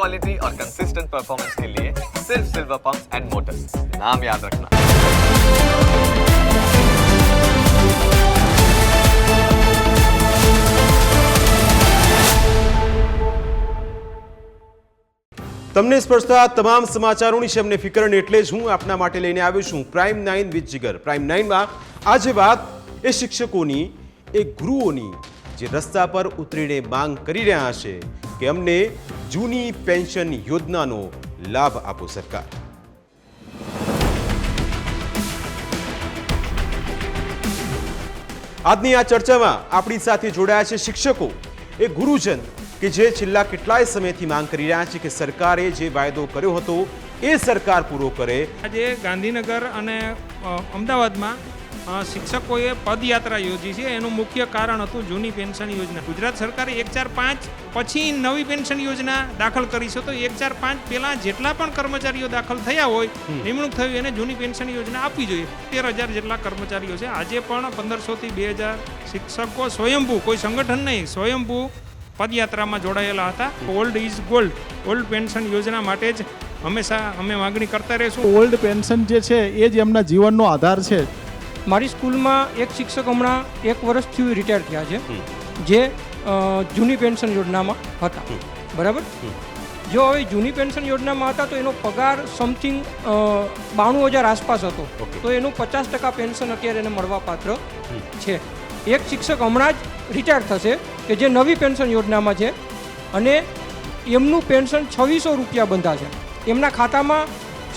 Quality और consistent performance के लिए सिर्फ सिल्वर पंप्स एंड मोटर्स नाम याद रखना તમને સ્પર્શતા તમામ સમાચારોની છે અમને ફિકર અને એટલે જ હું આપના માટે લઈને આવ્યો છું prime nine with Jigar prime નાઇનમાં આજે વાત એ શિક્ષકોની એ ગુરુઓની જે રસ્તા પર ઉતરીને માંગ કરી રહ્યા છે કે અમને જૂની પેન્શન યોજનાનો લાભ આપો સરકાર. આજની આ ચર્ચામાં આપણી સાથે જોડાયા છે શિક્ષકો. એ ગુરુજન કે જે છેલ્લા કેટલાય સમયથી માંગ કરી રહ્યા છે કે સરકારે જે વાયદો કર્યો હતો, એ સરકાર પૂરો કરે. આજે ગાંધીનગર અને અમદાવાદમાં શિક્ષકોએ પદયાત્રા યોજી છે. એનું મુખ્ય કારણ હતું જૂની પેન્શન યોજના. ગુજરાત સરકારે એક ચાર પાંચ પછી નવી પેન્શન યોજના દાખલ કરી છે. તો એક ચાર પાંચ પહેલા જેટલા પણ કર્મચારીઓ દાખલ થયા હોય નિમણૂક થયું એને જૂની પેન્શન યોજના આપવી જોઈએ. તેર હજાર જેટલા કર્મચારીઓ છે. આજે પણ પંદરસોથી બે હજાર શિક્ષકો સ્વયંભૂ કોઈ સંગઠન નહીં સ્વયંભૂ પદયાત્રામાં જોડાયેલા હતા. Old is gold old pension યોજના માટે જ હંમેશા અમે માગણી કરતા રહીશું. ઓલ્ડ પેન્શન જે છે એ જ એમના જીવનનો આધાર છે. મારી સ્કૂલમાં એક શિક્ષક હમણાં એક વર્ષથી રિટાયર થયા છે જે જૂની પેન્શન યોજનામાં હતા. બરાબર? જો હવે જૂની પેન્શન યોજનામાં હતા તો એનો પગાર સમથિંગ બાણું હજાર આસપાસ હતો. તો એનું પચાસ ટકા પેન્શન અત્યારે એને મળવાપાત્ર છે. એક શિક્ષક હમણાં જ રિટાયર થશે કે જે નવી પેન્શન યોજનામાં છે અને એમનું પેન્શન છવ્વીસો રૂપિયા બંધા છે એમના ખાતામાં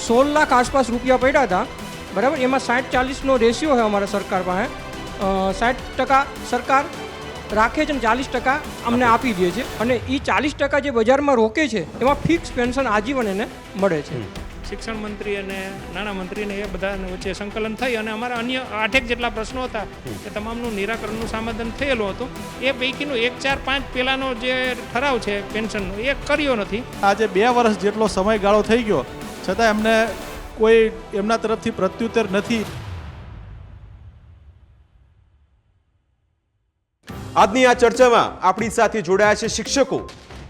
સોળ લાખ આસપાસ રૂપિયા પડ્યા હતા બરાબર? એમાં સાઠ ચાલીસનો રેશિયો છે અમારા સરકાર પાસે. સાઠ ટકા સરકાર રાખે છે અને ચાલીસ ટકા અમને આપી. દે છે. અને એ ચાલીસ ટકા જે બજારમાં રોકે છે એમાં ફિક્સ પેન્શન આજીવન એને મળે છે. શિક્ષણ મંત્રી અને નાણામંત્રીને એ બધા વચ્ચે સંકલન થઈ અને અમારા અન્ય આઠેક જેટલા પ્રશ્નો હતા એ તમામનું નિરાકરણનું સમાધાન થયેલું હતું. એ પૈકીનું એક ચાર પાંચ પહેલાંનો જે ઠરાવ છે પેન્શનનો એ કર્યો નથી. આજે બે વર્ષ જેટલો સમયગાળો થઈ ગયો. છતાં એમને કોઈ એમના તરફથી પ્રત્યુત્તર નથી. આજની આ ચર્ચામાં આપણી સાથે જોડાયા છે શિક્ષકો.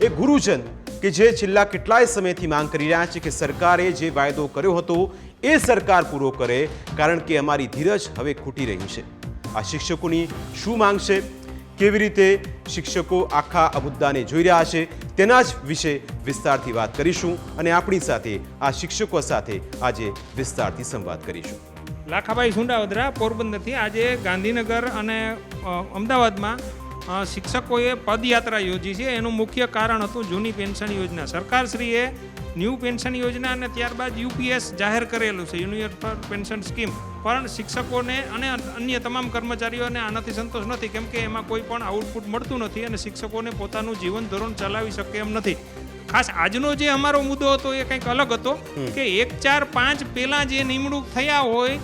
એ ગુરુજન કે જે છેલ્લા કેટલાય સમયથી માંગ કરી રહ્યા છે કે સરકારે જે વાયદો કર્યો હતો એ સરકાર પૂરો કરે, કારણ કે અમારી ધીરજ હવે ખૂટી રહી છે. આ શિક્ષકોની શું માંગ છે? કેવી રીતે શિક્ષકો આખા આ મુદ્દાને જોઈ રહ્યા છે, તેના જ વિશે વિસ્તારથી વાત કરીશું અને આપણી સાથે આ શિક્ષકો સાથે આજે વિસ્તારથી સંવાદ કરીશું. લાખાભાઈ સુંડાવદરા પોરબંદરથી આજે ગાંધીનગર અને અમદાવાદમાં શિક્ષકોએ પદયાત્રા યોજી છે. એનું મુખ્ય કારણ હતું જૂની પેન્શન યોજના. સરકારશ્રીએ ન્યૂ પેન્શન યોજના અને ત્યારબાદ યુપીએસ જાહેર કરેલું છે યુનિવર્સલ પેન્શન સ્કીમ. પણ શિક્ષકોને અને અન્ય તમામ કર્મચારીઓને આનાથી સંતોષ નથી કેમ કે એમાં કોઈ પણ આઉટપુટ મળતું નથી અને શિક્ષકોને પોતાનું જીવન ધોરણ ચલાવી શકે એમ નથી. ખાસ આજનો જે અમારો મુદ્દો હતો એ કંઈક અલગ હતો કે એક ચાર પાંચ પહેલાં જે નિમણૂક થયા હોય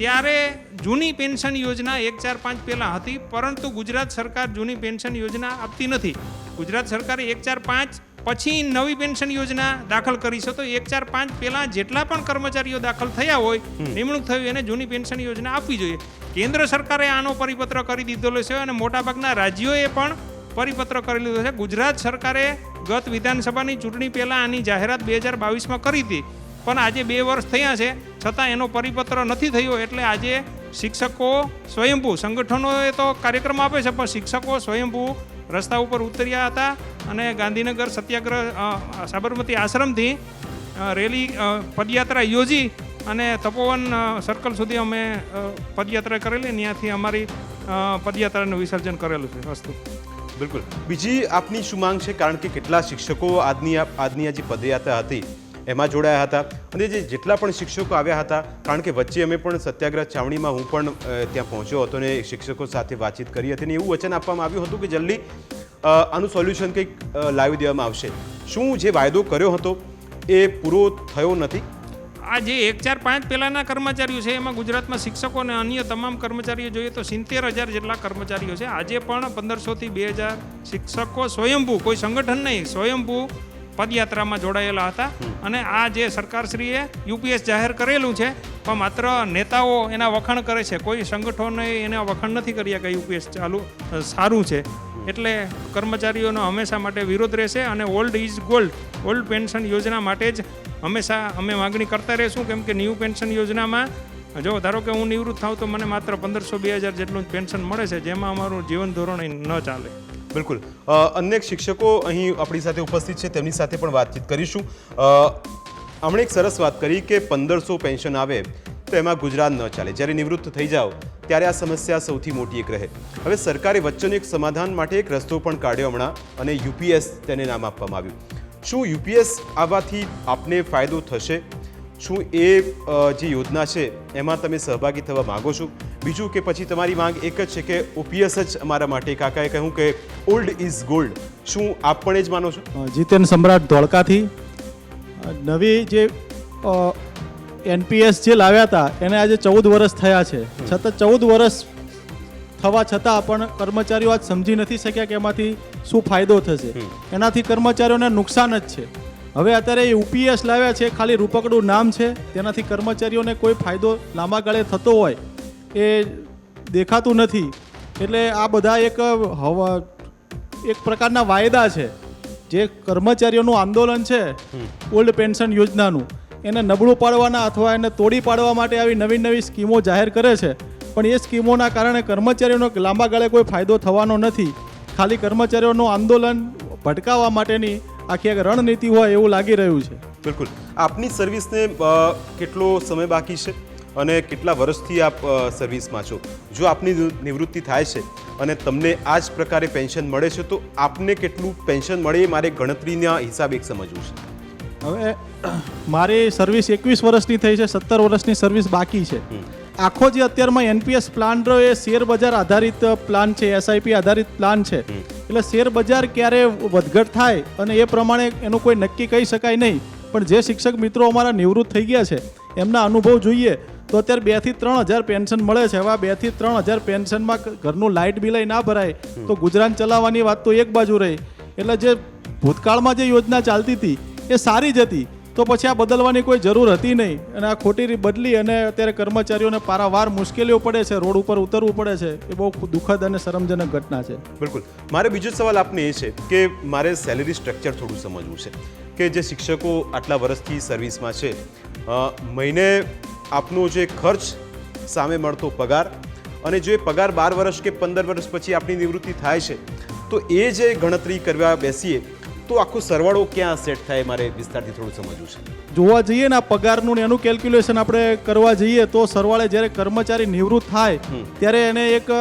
ત્યારે જૂની પેન્શન યોજના એક ચાર પાંચ પહેલાં હતી પરંતુ ગુજરાત સરકાર જૂની પેન્શન યોજના આપતી નથી. ગુજરાત સરકારે એક ચાર પાંચ પછી નવી પેન્શન યોજના દાખલ કરી છે તો એક ચાર પાંચ પહેલાં જેટલા પણ કર્મચારીઓ દાખલ થયા હોય નિમણૂક થયું એને જૂની પેન્શન યોજના આપવી જોઈએ. કેન્દ્ર સરકારે આનો પરિપત્ર કરી દીધેલો છે અને મોટાભાગના રાજ્યોએ પણ પરિપત્ર કરી લીધો છે. ગુજરાત સરકારે ગત વિધાનસભાની ચૂંટણી પહેલાં આની જાહેરાત બે હજાર બાવીસમાં કરી હતી. પણ આજે બે વર્ષ થયા છે છતાં એનો પરિપત્ર નથી થયો એટલે આજે શિક્ષકો સ્વયંભૂ સંગઠનોએ તો કાર્યક્રમ આપે છે પણ શિક્ષકો સ્વયંભૂ રસ્તા ઉપર ઉતર્યા હતા અને ગાંધીનગર સત્યાગ્રહ સાબરમતી આશ્રમથી રેલી પદયાત્રા યોજી અને તપોવન સર્કલ સુધી અમે પદયાત્રા કરેલી ત્યાંથી અમારી પદયાત્રાનું વિસર્જન કરેલું છે વસ્તુ. બિલકુલ. બીજી આપની શું માંગ છે? કારણ કે કેટલા શિક્ષકો આજની આજની આ જે પદયાત્રા હતી એમાં જોડાયા હતા. અને જે જેટલા પણ શિક્ષકો આવ્યા હતા, કારણ કે વચ્ચે અમે પણ સત્યાગ્રહ છાવણીમાં હું પણ ત્યાં પહોંચ્યો હતો અને શિક્ષકો સાથે વાતચીત કરી હતી અને એવું વચન આપવામાં આવ્યું હતું કે જલ્દી આનું સોલ્યુશન કંઈક લાવી દેવામાં આવશે. શું જે વાયદો કર્યો હતો, એ પૂરો થયો નથી? આ જે એક ચાર પાંચ પહેલાંના કર્મચારીઓ છે, એમાં ગુજરાતમાં શિક્ષકો અને અન્ય તમામ કર્મચારીઓ જોઈએ તો સિત્તેર હજાર જેટલા કર્મચારીઓ છે. આજે પણ પંદરસોથી બે હજાર શિક્ષકો સ્વયંભૂ, કોઈ સંગઠન નહીં, સ્વયંભૂ પદયાત્રામાં જોડાયેલા હતા. અને આ જે સરકારશ્રીએ યુપીએસ જાહેર કરેલું છે, પણ માત્ર નેતાઓ એના વખાણ કરે છે. કોઈ સંગઠનોએ એના વખાણ નથી કર્યા કે યુપીએસ ચાલુ સારું છે. એટલે કર્મચારીઓનો હંમેશા માટે વિરોધ રહેશે અને old is gold, old pension યોજના માટે જ હંમેશા અમે માગણી કરતા રહીશું. કેમ કે ન્યૂ પેન્શન યોજનામાં, જો ધારો કે હું નિવૃત્ત થાઉં તો મને માત્ર પંદરસો બે હજાર જેટલું પેન્શન મળે છે, જેમાં અમારું જીવન ધોરણ ન ચાલે. બિલકુલ. અન્ય શિક્ષકો અહીં આપણી સાથે ઉપસ્થિત છે, તેમની સાથે પણ વાતચીત કરીશું. હમણાં એક સરસ વાત કરી કે પંદરસો પેન્શન આવે તો એમાં ગુજરાત ન ચાલે. જ્યારે નિવૃત્ત થઈ જાઓ, ત્યારે આ સમસ્યા સૌથી મોટી એક રહે. હવે સરકારે વચ્ચેનું એક સમાધાન માટે એક રસ્તો પણ કાઢ્યો હમણાં અને યુપીએસ તેને નામ આપવામાં આવ્યું. શું યુપીએસ આવવાથી આપને ફાયદો થશે? શું એ જે યોજના છે, એમાં તમે સહભાગી થવા માગો છો? બીજું કે પછી તમારી માંગ એક જ છે કે ઓપીએસ જ અમારા માટે. કાકાએ કહ્યું કે ઓલ્ડ ઇઝ ગોલ્ડ. શું આપ પણ જ માનો છો? જીતેન સમ્રાટ ધોળકાથી. નવી જે એનપીએસ જે લાવ્યા હતા એને આજે ચૌદ વર્ષ થયા છે. છતાં ચૌદ વર્ષ થવા છતાં પણ કર્મચારીઓ આજ સમજી નથી શક્યા કે એમાંથી શું ફાયદો થશે. એનાથી કર્મચારીઓને નુકસાન જ છે. હવે અત્યારે એ યુપીએસ લાવ્યા છે ખાલી રૂપકડું નામ છે તેનાથી કર્મચારીઓને કોઈ ફાયદો લાંબા ગાળે થતો હોય એ દેખાતું નથી. એટલે આ બધા એક હવા, એક પ્રકારના વાયદા છે. જે કર્મચારીઓનું આંદોલન છે, ઓલ્ડ પેન્શન યોજનાનું. એને નબળું પાડવાના અથવા એને તોડી પાડવા માટે આવી નવી નવી સ્કીમો જાહેર કરે છે. પણ એ સ્કીમોના કારણે કર્મચારીઓનો લાંબા ગાળે કોઈ ફાયદો થવાનો નથી. ખાલી કર્મચારીઓનું આંદોલન ભટકાવવા માટેની આખી એક રણનીતિ હોય એવું લાગી રહ્યું છે. બિલકુલ. આપની સર્વિસને કેટલો સમય બાકી છે? અને કેટલા વર્ષથી આપ સર્વિસમાં છો? જો આપની નિવૃત્તિ થાય છે અને તમને આ જ પ્રકારે પેન્શન મળે છે તો આપને કેટલું પેન્શન મળે એ મારે ગણતરીના હિસાબે સમજવું છે. હવે મારી સર્વિસ એકવીસ વર્ષની થઈ છે સત્તર વર્ષની સર્વિસ બાકી છે. આખો જે અત્યારમાં એનપીએસ પ્લાન રહ્યો એ શેર બજાર આધારિત પ્લાન છે એસઆઈપી આધારિત પ્લાન છે. એટલે શેર બજાર ક્યારે વધઘટ થાય અને એ પ્રમાણે એનું કોઈ નક્કી કહી શકાય નહીં. પણ જે શિક્ષક મિત્રો અમારા નિવૃત્ત થઈ ગયા છે એમના અનુભવ જોઈએ. તો અત્યારે બેથી ત્રણ હજાર પેન્શન મળે છે. હવે બેથી ત્રણ હજાર પેન્શનમાં ઘરનું લાઇટ બિલ ના ભરાય તો ગુજરાન ચલાવવાની વાત તો એક બાજુ રહી. એટલે જે ભૂતકાળમાં જે યોજના ચાલતી હતી એ સારી જ હતી. તો પછી આ બદલવાની કોઈ જરૂર હતી નહીં. અને આ ખોટી રીત બદલી અને અત્યારે કર્મચારીઓને પારાવાર મુશ્કેલીઓ પડે છે રોડ ઉપર ઉતરવું પડે છે. એ બહુ દુઃખદ અને શરમજનક ઘટના છે. બિલકુલ. મારે બીજો સવાલ આપને એ છે કે મારે સેલેરી સ્ટ્રક્ચર થોડું સમજવું છે કે જે શિક્ષકો આટલા વર્ષથી સર્વિસમાં છે મહિને આપનો જે ખર્ચ સામે મળતો પગાર અને જો એ પગાર બાર વર્ષ કે પંદર વર્ષ પછી આપણી નિવૃત્તિ થાય છે તો એ જે ગણતરી કરવા બેસીએ તો આખો સરવાળો ક્યાં સેટ થાય મારે વિસ્તારથી થોડું સમજવું છે. જોવા જઈએ ને આ પગારનું ને એનું કેલ્ક્યુલેશન આપણે કરવા જઈએ તો સરવાળે જ્યારે કર્મચારી નિવૃત્ત થાય ત્યારે એને એક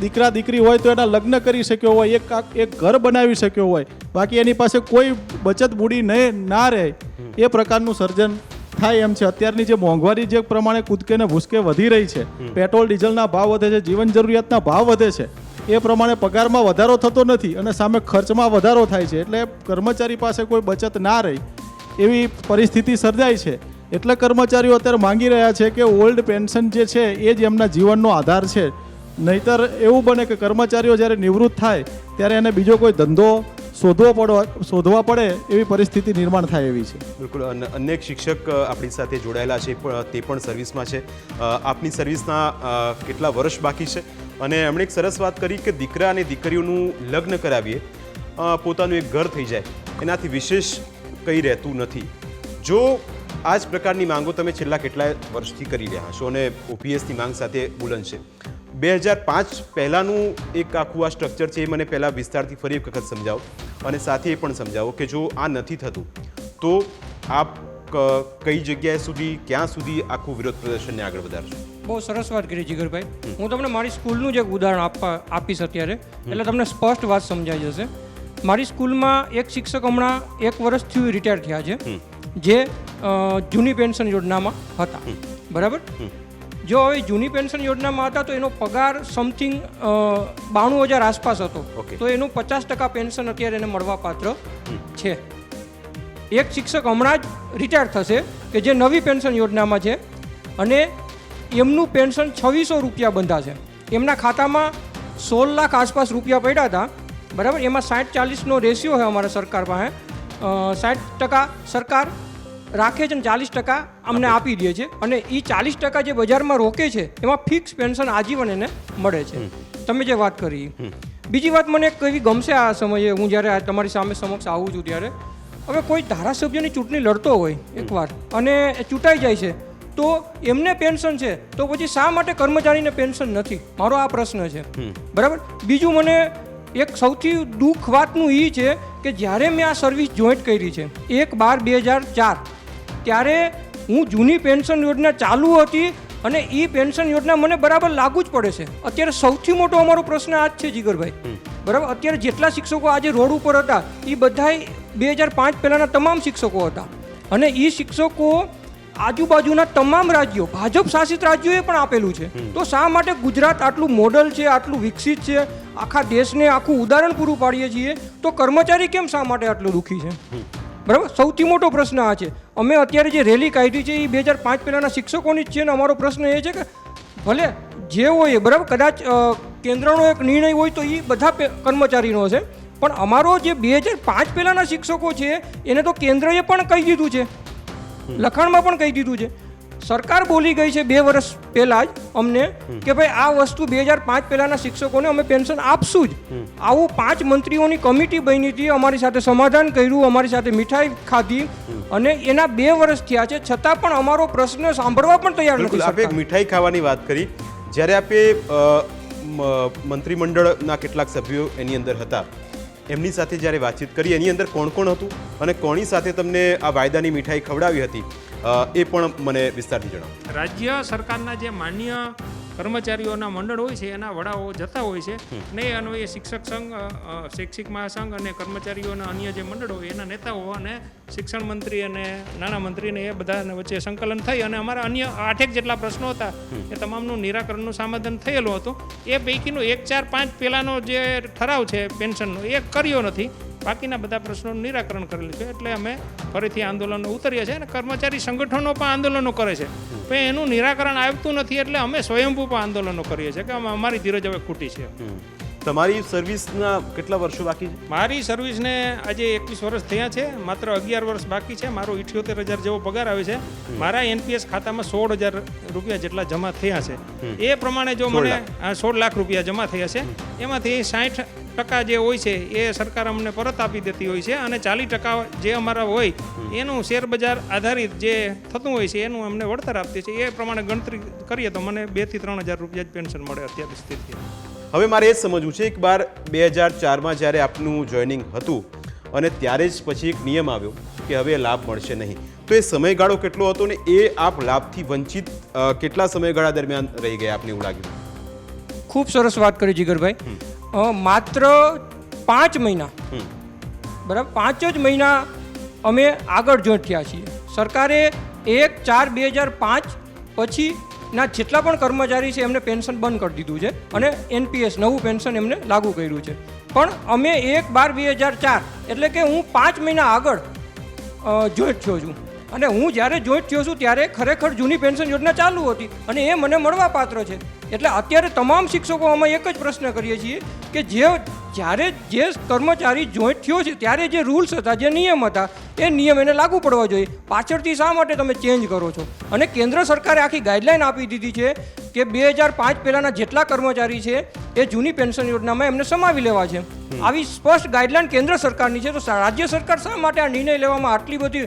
દીકરા દીકરી હોય તો એના લગ્ન કરી શક્યો હોય એક એક ઘર બનાવી શક્યો હોય બાકી એની પાસે કોઈ બચત બુડી નહીં ના રહે એ પ્રકારનું સર્જન થાય એમ છે. અત્યારની જે મોંઘવારી જે પ્રમાણે કૂદકે ને ભૂસકે વધી રહી છે પેટ્રોલ ડીઝલના ભાવ વધે છે જીવન જરૂરિયાતના ભાવ વધે છે એ પ્રમાણે પગારમાં વધારો થતો નથી અને સામે ખર્ચમાં વધારો થાય છે. એટલે કર્મચારી પાસે કોઈ બચત ના રહી એવી પરિસ્થિતિ સર્જાય છે. એટલે કર્મચારીઓ અત્યારે માંગી રહ્યા છે કે ઓલ્ડ પેન્શન જે છે એ જ એમના જીવનનો આધાર છે. નહીતર એવું બને કે કર્મચારીઓ જ્યારે નિવૃત્ત થાય ત્યારે એને બીજો કોઈ ધંધો શોધવો પડો શોધવા પડે એવી પરિસ્થિતિ નિર્માણ થાય એવી છે. બિલકુલ. અન- અનેક શિક્ષક આપણી સાથે જોડાયેલા છે તે પણ સર્વિસમાં છે. આપની સર્વિસના કેટલા વર્ષ બાકી છે? અને એમણે એક સરસ વાત કરી કે દીકરા અને દીકરીઓનું લગ્ન કરાવીએ પોતાનું એક ઘર થઈ જાય. એનાથી વિશેષ કંઈ રહેતું નથી. જો આ જ પ્રકારની માંગો તમે છેલ્લા કેટલાય વર્ષથી કરી રહ્યા છો અને ઓપીએસની માંગ સાથે બુલંદ છે બે હજાર પાંચ પહેલાંનું એક આખું આ સ્ટ્રક્ચર છે એ મને પહેલાં વિસ્તારથી ફરી એક વખત સમજાવો અને સાથે એ પણ સમજાવો કે જો આ નથી થતું તો આપ કઈ જગ્યાએ સુધી ક્યાં સુધી આખું વિરોધ પ્રદર્શનને આગળ વધારશો? બહુ સરસ વાત કરી જીગરભાઈ. હું તમને મારી સ્કૂલનું જ એક ઉદાહરણ આપવા આપીશ અત્યારે. એટલે તમને સ્પષ્ટ વાત સમજાઈ જશે. મારી સ્કૂલમાં એક શિક્ષક હમણાં એક વર્ષથી રિટાયર થયા છે જે જૂની પેન્શન યોજનામાં હતા. બરાબર? જો હવે જૂની પેન્શન યોજનામાં હતા તો એનો પગાર સમથિંગ બાણું હજાર આસપાસ હતો. તો એનું પચાસ ટકા પેન્શન અત્યારે એને મળવા પાત્ર છે. એક શિક્ષક હમણાં જ રિટાયર થશે કે જે નવી પેન્શન યોજનામાં છે અને એમનું પેન્શન છવ્વીસો રૂપિયા બંધાશે. એમના ખાતામાં સોળ લાખ આસપાસ રૂપિયા પડ્યા હતા. બરાબર? એમાં સાઠ ચાલીસનો રેશિયો છે અમારા સરકાર પાસે. સાઠ ટકા સરકાર રાખે છે ને ચાલીસ ટકા અમને આપી દે છે. અને એ ચાલીસ ટકા જે બજારમાં રોકે છે એમાં ફિક્સ પેન્શન આજીવન એને મળે છે. તમે જે વાત કરી. બીજી વાત મને એક એવી ગમશે આ સમયે હું જ્યારે તમારી સામે સમક્ષ આવું છું ત્યારે. હવે કોઈ ધારાસભ્યની ચૂંટણી લડતો હોય એકવાર અને ચૂંટાઈ જાય છે તો એમને પેન્શન છે તો પછી શા માટે કર્મચારીને પેન્શન નથી? મારો આ પ્રશ્ન છે. બરાબર? બીજું મને એક સૌથી દુઃખ વાતનું એ છે કે જ્યારે મેં આ સર્વિસ જોઈન્ટ કરી છે એક બાર બે હજાર ચાર ત્યારે હું જૂની પેન્શન યોજના ચાલુ હતી અને એ પેન્શન યોજના મને બરાબર લાગુ જ પડે છે. અત્યારે સૌથી મોટો અમારો પ્રશ્ન આ જ છે જીગરભાઈ. બરાબર? અત્યારે જેટલા શિક્ષકો આજે રોડ ઉપર હતા એ બધાય બે હજાર પાંચ પહેલાંના તમામ શિક્ષકો હતા. અને એ શિક્ષકો આજુબાજુના તમામ રાજ્યો ભાજપ શાસિત રાજ્યોએ પણ આપેલું છે. તો શા માટે ગુજરાત આટલું મોડલ છે આટલું વિકસિત છે આખા દેશને આખું ઉદાહરણ પૂરું પાડીએ છીએ? તો કર્મચારી કેમ શા માટે આટલું દુઃખી છે? બરાબર? સૌથી મોટો પ્રશ્ન આ છે. અમે અત્યારે જે રેલી કાઢી છે એ બે હજાર પાંચ પહેલાંના શિક્ષકોની જ છે ને અમારો પ્રશ્ન એ છે કે ભલે જે હોય બરાબર? કદાચ કેન્દ્રનો એક નિર્ણય હોય તો એ બધા કર્મચારીનો છે. પણ અમારો જે બે હજાર પાંચ પહેલાંના શિક્ષકો છે એને તો કેન્દ્રએ પણ કહી દીધું છે. લખાણમાં પણ કહી દીધું છે. સરકાર બોલી ગઈ છે બે વર્ષ પહેલાં જ અમને કે ભાઈ આ વસ્તુ બે હજાર પાંચ પહેલાંના શિક્ષકોને અમે પેન્શન આપશું જ. આવું પાંચ મંત્રીઓની કમિટી બની હતી અમારી સાથે સમાધાન કર્યું અમારી સાથે મીઠાઈ ખાધી અને એના બે વર્ષ થયા છે. છતાં પણ અમારો પ્રશ્ન સાંભળવા પણ તૈયાર નથી આપે એક મીઠાઈ ખાવાની વાત કરી. જ્યારે આપે મંત્રીમંડળના કેટલાક સભ્યો એની અંદર હતા એમની સાથે જ્યારે વાતચીત કરી એની અંદર કોણ કોણ હતું અને કોની સાથે તમને આ વાયદાની મીઠાઈ ખવડાવી હતી? એ પણ મને વિસ્તારથી જણાવો. રાજ્ય સરકારના જે માન્ય કર્મચારીઓના મંડળ હોય છે એના વડાઓ જતા હોય છે ને અન્વયે શિક્ષક સંઘ શૈક્ષિક મહાસંઘ અને કર્મચારીઓના અન્ય જે મંડળો હોય એના નેતાઓ અને શિક્ષણ મંત્રી અને નાણામંત્રીને એ બધાને વચ્ચે સંકલન થઈ અને અમારા અન્ય આઠેક જેટલા પ્રશ્નો હતા એ તમામનું નિરાકરણનું સમાધાન થયેલું હતું. એ પૈકીનો એક ચાર પાંચ પહેલાંનો જે ઠરાવ છે પેન્શનનો એ કર્યો નથી. બાકીના બધા પ્રશ્નોનું નિરાકરણ કરેલું છે. એટલે અમે ફરીથી આંદોલનો ઉતરીએ છીએ અને કર્મચારી સંગઠનો પણ આંદોલનો કરે છે. પણ એનું નિરાકરણ આવતું નથી એટલે અમે સ્વયંભૂ પણ આંદોલનો કરીએ છીએ કે અમે અમારી ધીરજ હવે ખૂટી છે. તમારી સર્વિસના કેટલા વર્ષો બાકી છે? મારી સર્વિસને આજે એકવીસ વર્ષ થયા છે. માત્ર અગિયાર વર્ષ બાકી છે. મારો ઇઠ્યોતેર હજાર જેવો પગાર આવે છે. મારા એનપીએસ ખાતામાં સોળ હજાર રૂપિયા જેટલા જમા થયા છે. એ પ્રમાણે જો મને આ સોળ લાખ રૂપિયા જમા થયા છે. એમાંથી સાઠ ટકા જે હોય છે એ સરકાર અમને પરત આપી દેતી હોય છે અને ચાલીસ ટકા જે અમારા હોય એનું શેર બજાર આધારિત જે થતું હોય છે એનું અમને વળતર આપતી છે એ પ્રમાણે ગણતરી કરીએ તો મને બેથી ત્રણ હજાર રૂપિયા જ પેન્શન મળે અત્યારની સ્થિતિ. હવે મારે એ સમજવું છે એક બાર બે હજાર ચારમાં જ્યારે આપનું જોઈનિંગ હતું અને ત્યારે જ પછી એક નિયમ આવ્યો કે હવે લાભ મળશે નહીં. તો એ સમયગાળો કેટલો હતો ને એ આપ લાભથી વંચિત કેટલા સમયગાળા દરમિયાન રહી ગયા આપને એવું લાગ્યું? ખૂબ સરસ વાત કરી જીગરભાઈ. માત્ર પાંચ મહિના. બરાબર? પાંચ જ મહિના અમે આગળ જોઈન્ટ થયા છીએ. સરકારે એક ચાર બે હજાર પાંચ પછીના જેટલા પણ કર્મચારી છે એમને પેન્શન બંધ કરી દીધું છે અને એનપીએસ નવું પેન્શન એમને લાગુ કર્યું છે. પણ અમે એક બાર બે હજાર ચાર એટલે કે હું પાંચ મહિના આગળ જોઈ થયો છું. અને હું જ્યારે જોઈન્ટ થયો છું ત્યારે ખરેખર જૂની પેન્શન યોજના ચાલુ હતી અને એ મને મળવા પાત્ર છે. એટલે અત્યારે તમામ શિક્ષકો અમે એક જ પ્રશ્ન કરીએ છીએ કે જે જ્યારે જે કર્મચારી જોઈન્ટ થયો છે ત્યારે જે રૂલ્સ હતા, જે નિયમ હતા, એ નિયમ એને લાગુ પડવા જોઈએ. પાછળથી શા માટે તમે ચેન્જ કરો છો? અને કેન્દ્ર સરકારે આખી ગાઈડલાઈન આપી દીધી છે કે બે હજાર પાંચ પહેલાંના જેટલા કર્મચારી છે એ જૂની પેન્શન યોજનામાં એમને સમાવી લેવા છે. આવી સ્પષ્ટ ગાઈડલાઈન કેન્દ્ર સરકારની છે તો રાજ્ય સરકાર શા માટે આ નિર્ણય લેવામાં આટલી બધી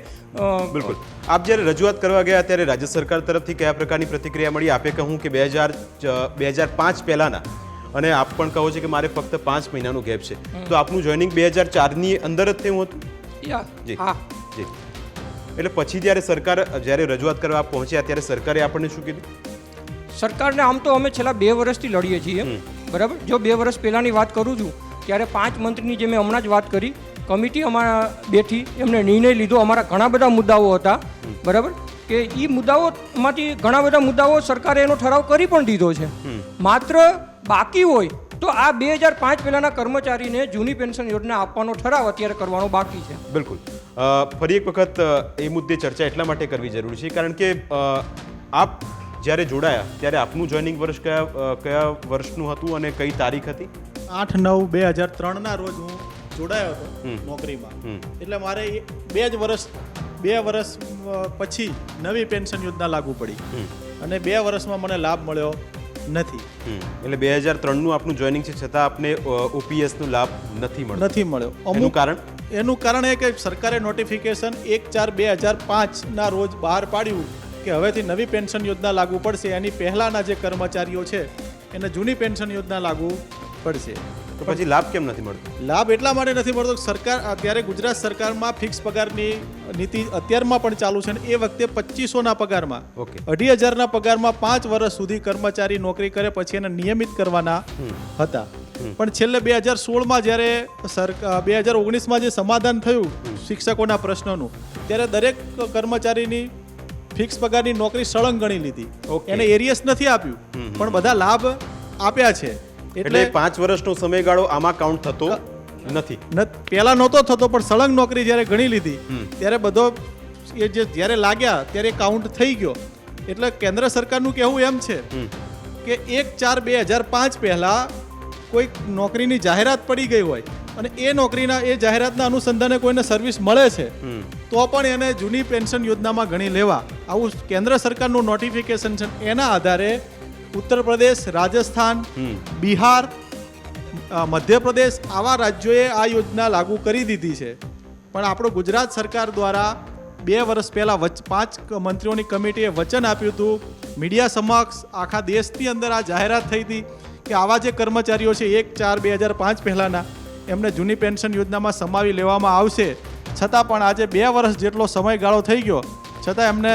બિલકુલ. આપ જ્યારે રજૂઆત કરવા ગયા ત્યારે રાજ્ય સરકાર તરફથી કયા પ્રકારની પ્રતિક્રિયા મળી? આપે કહું કે બે હજાર બે હજાર પાંચ પહેલાંના. અને આપ પણ કહો છો કે મારે ફક્ત પાંચ મહિનાનું ગેપ છે. તો આપનું જોઈનિંગ બે હજાર ચારની અંદર જ થયું હતું? યા, જી. હા. જી. એટલે પછી જ્યારે સરકાર જ્યારે રજૂઆત કરવા પહોંચ્યા ત્યારે સરકારે આપણને શું કીધું? સરકારને આમ તો અમે છેલ્લા બે વર્ષથી લડીએ છીએ. બરાબર? જો બે વર્ષ પહેલાંની વાત કરું છું ત્યારે પાંચ મંત્રીની જે મેં હમણાં જ વાત કરી કમિટી અમારા બેઠી એમને નિર્ણય લીધો. અમારા ઘણા બધા મુદ્દાઓ હતા બરાબર? કે એ મુદ્દાઓમાંથી ઘણા બધા મુદ્દાઓ સરકારે એનો ઠરાવ કરી પણ દીધો છે. માત્ર બાકી હોય તો આ બે હજાર પાંચ પહેલાંના કર્મચારીને જૂની પેન્શન યોજના આપવાનો ઠરાવ અત્યારે કરવાનો બાકી છે. બિલકુલ. ફરી એક વખત એ મુદ્દે ચર્ચા એટલા માટે કરવી જરૂરી છે કારણ કે આપ જ્યારે જોડાયા ત્યારે આપનું જોઈનિંગ વર્ષ કયા કયા વર્ષનું હતું અને કઈ તારીખ હતી? આઠ નવ બે હજાર ત્રણના રોજ હું જોડાયો હતો નોકરીમાં. એટલે મારે બે જ વર્ષ બે વર્ષ પછી નવી પેન્શન યોજના લાગુ પડી. અને બે વર્ષમાં મને લાભ મળ્યો નથી. એટલે બે હજાર ત્રણનું આપનું જોઈનિંગ છે છતાં આપને ઓપીએસનો લાભ નથી મળ્યો. નથી મળ્યો. અમુક કારણ? એનું કારણ એ કે સરકારે નોટિફિકેશન એક ચાર બે હજાર પાંચના રોજ બહાર પાડ્યું કે હવેથી નવી પેન્શન યોજના લાગુ પડશે. એની પહેલાંના જે કર્મચારીઓ છે એને જૂની પેન્શન યોજના લાગુ પડશે. તો પછી લાભ કેમ નથી મળતો? લાભ એટલા માટે નથી મળતો સરકાર અત્યારે ગુજરાત સરકારમાં ફિક્સ પગારની નીતિ અત્યારમાં પણ ચાલુ છે ને એ વખતે પચીસોના પગારમાં. ઓકે. અઢી હજારના પગારમાં પાંચ વર્ષ સુધી કર્મચારી નોકરી કરે પછી એને નિયમિત કરવાના હતા. પણ છેલ્લે બે હજાર સોળમાં જ્યારે સરકાર બે હજાર ઓગણીસમાં જે સમાધાન થયું શિક્ષકોના પ્રશ્નોનું ત્યારે દરેક કર્મચારીની ફિક્સ પગારની નોકરી સળંગ ગણી લીધી. એને એરિયસ નથી આપ્યું. પણ બધા લાભ આપ્યા છે. એટલે પાંચ વર્ષનો સમયગાળો આમાં કાઉન્ટ થતો નથી. પહેલા નહોતો થતો પણ સળંગ નોકરી જ્યારે ગણી લીધી ત્યારે બધો એ જે જ્યારે લાગ્યા ત્યારે કાઉન્ટ થઈ ગયો. એટલે કેન્દ્ર સરકારનું કહેવું એમ છે કે એક ચાર બે હજાર પાંચ પહેલાં કોઈ નોકરીની જાહેરાત પડી ગઈ હોય અને એ નોકરીના એ જાહેરાતના અનુસંધાને કોઈને સર્વિસ મળે છે તો પણ એને જૂની પેન્શન યોજનામાં ગણી લેવા. આવું કેન્દ્ર સરકારનું નોટિફિકેશન છે. એના આધારે ઉત્તર પ્રદેશ રાજસ્થાન બિહાર મધ્યપ્રદેશ આવા રાજ્યોએ આ યોજના લાગુ કરી દીધી છે. પણ આપણો ગુજરાત સરકાર દ્વારા બે વર્ષ પહેલાં વચ પાંચ મંત્રીઓની કમિટીએ વચન આપ્યું હતું મીડિયા સમક્ષ આખા દેશની અંદર આ જાહેરાત થઈ હતી કે આવા જે કર્મચારીઓ છે એક ચાર બે હજાર પાંચ પહેલાંના એમને જૂની પેન્શન યોજનામાં સમાવી લેવામાં આવશે. છતાં પણ આજે બે વર્ષ જેટલો સમયગાળો થઈ ગયો છતાં એમને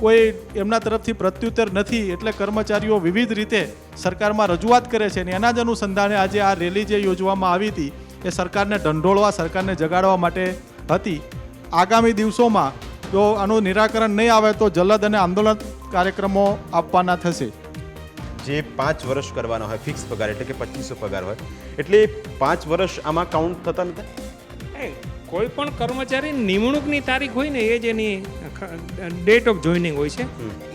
કોઈ એમના તરફથી પ્રત્યુત્તર નથી એટલે કર્મચારીઓ વિવિધ રીતે સરકારમાં રજૂઆત કરે છે અને એના જ અનુસંધાને આજે આ રેલી જે યોજવામાં આવી હતી એ સરકારને ઢંઢોળવા સરકારને જગાડવા માટે હતી. આગામી દિવસોમાં જો આનું નિરાકરણ નહીં આવે તો જલદ અને આંદોલન કાર્યક્રમો આપવાના થશે. જે પાંચ વર્ષ કરવાના હોય ફિક્સ પગાર એટલે કે પચીસો પગાર હોય એટલે પાંચ વર્ષ આમાં કાઉન્ટ થતા નથી કોઈ પણ કર્મચારી નિમણૂકની તારીખ હોય ને એ જ એની ડેટ ઓફ જોઈનિંગ હોય છે.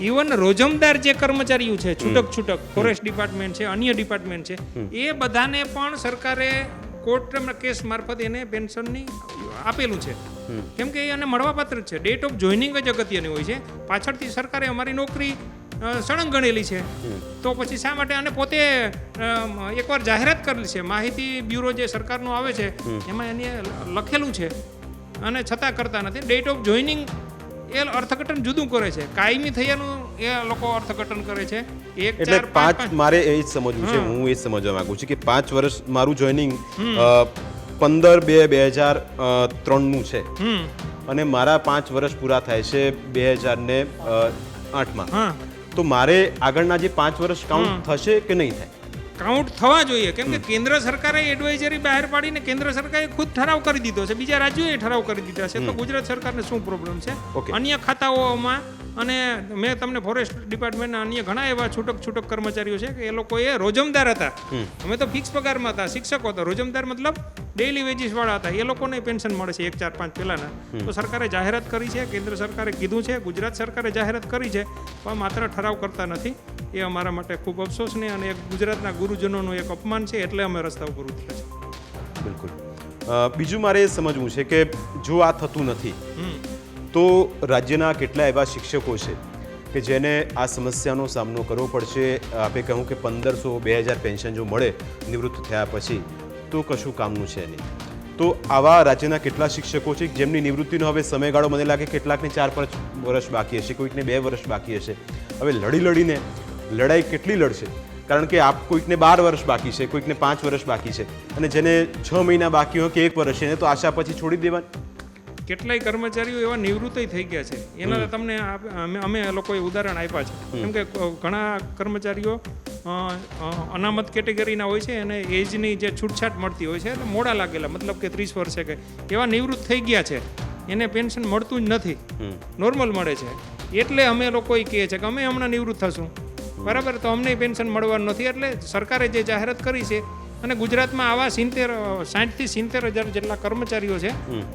ઇવન રોજમદાર જે કર્મચારીઓ છે છૂટક છૂટક ફોરેસ્ટ ડિપાર્ટમેન્ટ છે અન્ય ડિપાર્ટમેન્ટ છે એ બધાને પણ સરકારે કોર્ટ કેસ મારફત એને પેન્શનની આપેલું છે. કેમ કે એને મળવાપાત્ર છે. ડેટ ઓફ જોઈનિંગ જ અગત્યની હોય છે. પાછળથી સરકારે અમારી નોકરી સળંગ ગણેલી છે. તો પછી શા માટે અને પોતે એકવાર જાહેરાત કરેલી છે. માહિતી બ્યુરો જે સરકારનું આવે છે એમાં એને લખેલું છે. અને છતાં કરતા નથી. ડેટ ઓફ જોઈનિંગ એ અર્થઘટન જુદું કરે છે. કાયમી થયાનું એ લોકો અર્થઘટન કરે છે. એક એટલે પાંચ મારે એ જ સમજવું છે હું એ જ સમજવા માંગુ છું કે પાંચ વર્ષ મારું જોઈનિંગ પંદર બે બે હજાર ત્રણનું છે. અને મારા પાંચ વર્ષ પૂરા થાય છે બે હજાર ને આઠમાં. તો મારે આગળના જે પાંચ વર્ષ કાઉન્ટ થશે કે નહીં થાય? કાઉન્ટ થવા જોઈએ. કેમ કે કેન્દ્ર સરકારે એડવાઇઝરી બહાર પાડીને કેન્દ્ર સરકારે ખુદ ઠરાવ કરી દીધો છે. બીજા રાજ્યોએ ઠરાવ કરી દીધા છે. તો ગુજરાત સરકારને શું પ્રોબ્લેમ છે? અન્ય ખાતાઓમાં અને મેં તમને ફોરેસ્ટ ડિપાર્ટમેન્ટના અન્ય ઘણા એવા છૂટક છૂટક કર્મચારીઓ છે કે એ લોકો એ રોજમદાર હતા. અમે તો ફિક્સ પગારમાં હતા. શિક્ષકો હતા. રોજમદાર મતલબ ડેઇલી વેજીસ વાળા હતા. એ લોકોને પેન્શન મળે છે એક ચાર પાંચ પહેલાના. તો સરકારે જાહેરાત કરી છે. કેન્દ્ર સરકારે કીધું છે. ગુજરાત સરકારે જાહેરાત કરી છે. પણ માત્ર ઠરાવ કરતા નથી. એ અમારા માટે ખૂબ અફસોસની અને એક ગુજરાતના ગુરુજનોનું એક અપમાન છે એટલે અમે રસ્તા ઉપર ઉતર્યા છે બિલકુલ. બીજું મારે એ સમજવું છે કે જો આ થતું નથી તો રાજ્યના કેટલા એવા શિક્ષકો છે કે જેને આ સમસ્યાનો સામનો કરવો પડશે? આપે કહ્યું કે પંદરસો બે હજાર પેન્શન જો મળે નિવૃત્ત થયા પછી તો કશું કામનું છે નહીં. તો આવા રાજ્યના કેટલા શિક્ષકો છે જેમની નિવૃત્તિનો હવે સમયગાળો મને લાગે કેટલાકને ચાર પાંચ વર્ષ બાકી હશે કોઈકને બે વર્ષ બાકી હશે. હવે લડી લડીને લડાઈ કેટલી લડશે? કારણ કે આપ કોઈકને બાર વર્ષ બાકી છે કોઈકને પાંચ વર્ષ બાકી છે અને જેને છ મહિના બાકી હોય કે એક વર્ષ છે એને તો આશા પછી છોડી દેવાની. કેટલાય કર્મચારીઓ એવા નિવૃત્ત થઈ ગયા છે. એના તમને અમે લોકોએ ઉદાહરણ આપ્યા છે. કેમ કે ઘણા કર્મચારીઓ અનામત કેટેગરીના હોય છે અને એજની જે છૂટછાટ મળતી હોય છે એટલે મોડા લાગેલા મતલબ કે ત્રીસ વર્ષે કે એવા નિવૃત્ત થઈ ગયા છે. એને પેન્શન મળતું જ નથી. નોર્મલ મળે છે. એટલે અમે લોકો એ કહે છે કે અમે હમણાં નિવૃત્ત થશું. બરાબર તો અમને પેન્શન મળવાનું નથી. એટલે સરકારે જે જાહેરાત કરી છે અને ગુજરાતમાં આવા સિત્તેર સાઠથી સિત્તેર હજાર જેટલા કર્મચારીઓ છે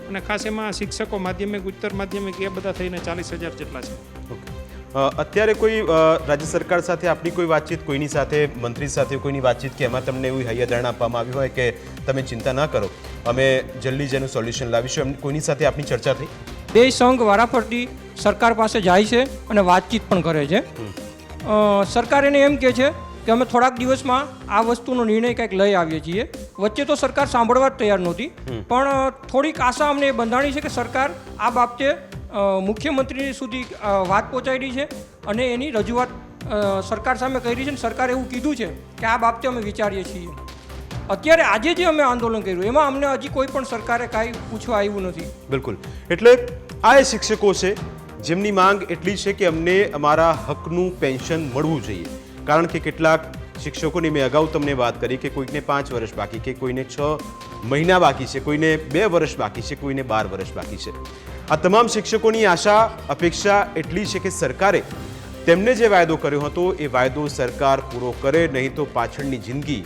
અને ખાસ એમાં શિક્ષકો માધ્યમિક ઉત્તર માધ્યમિક એ બધા થઈને ચાલીસ હજાર જેટલા છે. અત્યારે કોઈ રાજ્ય સરકાર સાથે આપની કોઈ વાતચીત કોઈની સાથે મંત્રી સાથે કોઈની વાતચીત કે એમાં તમને એવી હૈયાધારણા આપવામાં આવી હોય કે તમે ચિંતા ના કરો અમે જલ્દી જ એનું સોલ્યુશન લાવીશું. એમ કોઈની સાથે આપની ચર્ચા થઈ? બે સંઘ વારાફરતી સરકાર પાસે જાય છે અને વાતચીત પણ કરે છે. સરકાર એને એમ કહે છે કે અમે થોડાક દિવસમાં આ વસ્તુનો નિર્ણય કંઈક લઈ આવીએ છીએ. વચ્ચે તો સરકાર સાંભળવા જ તૈયાર નહોતી. પણ થોડીક આશા અમને એ બંધાણી છે કે સરકાર આ બાબતે મુખ્યમંત્રી સુધી વાત પહોંચાડી છે અને એની રજૂઆત સરકાર સામે કરી છે અને સરકારે એવું કીધું છે કે આ બાબતે અમે વિચારીએ છીએ. અત્યારે આજે જે અમે આંદોલન કર્યું એમાં અમને હજી કોઈ પણ સરકારે કાંઈ પૂછવા આવ્યું નથી. બિલકુલ. એટલે આ શિક્ષકો છે જેમની માંગ એટલી છે કે અમને અમારા હકનું પેન્શન મળવું જોઈએ. કારણ કે કેટલાક શિક્ષકોની મેં અગાઉ તમને વાત કરી કે કોઈકને પાંચ વર્ષ બાકી, કે કોઈને છ મહિના બાકી છે, કોઈને બે વર્ષ બાકી છે, કોઈને બાર વર્ષ બાકી છે. આ તમામ શિક્ષકોની આશા, અપેક્ષા એટલી છે કે સરકારે તેમને જે વાયદો કર્યો હતો, એ વાયદો સરકાર પૂરો કરે, નહીં તો પાછળની જિંદગી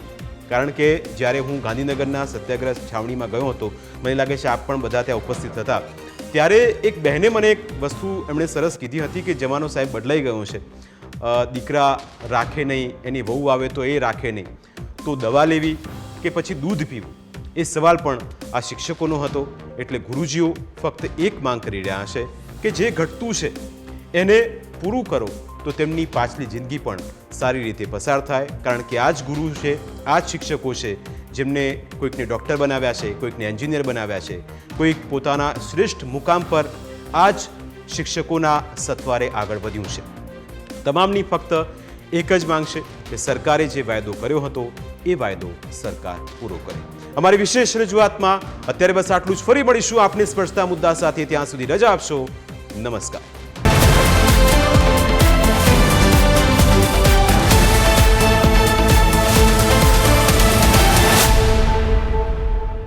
કારણ કે જ્યારે હું ગાંધીનગરના સત્યાગ્રહ છાવણીમાં ગયો હતો, મને લાગે છે આપ પણ બધા ત્યાં ઉપસ્થિત હતા. ત્યારે એક બહેને મને એક વસ્તુ એમણે સરસ કીધી હતી કે જવાનો સાહેબ બદલાઈ ગયો છે. દીકરા રાખે નહીં, એની વહુ આવે તો એ રાખે નહીં. તો દવા લેવી કે પછી દૂધ પીવું? એ સવાલ પણ આ શિક્ષકોનો હતો. એટલે ગુરુજીઓ ફક્ત એક માંગ કરી રહ્યા છે કે જે ઘટતું છે, એને પૂરું કરો. તો તેમની પાછલી જિંદગી પણ સારી રીતે પસાર થાય. કારણ કે આ જ ગુરુ છે, આ જ શિક્ષકો છે, જેમને કોઈકને ડૉક્ટર બનાવ્યા છે, કોઈકને એન્જિનિયર બનાવ્યા છે, કોઈક પોતાના શ્રેષ્ઠ મુકામ પર આ જ શિક્ષકોના સત્વારે આગળ વધ્યું છે. તમામની ફક્ત એક જ માંગ છે કે સરકારે જે વાયદો કર્યો હતો, એ વાયદો સરકાર પૂરો કરે. અમારી વિશેષ રજૂઆતમાં અત્યારે બસ આટલું જ. ફરી મળીશું આપને સ્પર્શતા મુદ્દા સાથે. ત્યાં સુધી રજા આપશો. નમસ્કાર.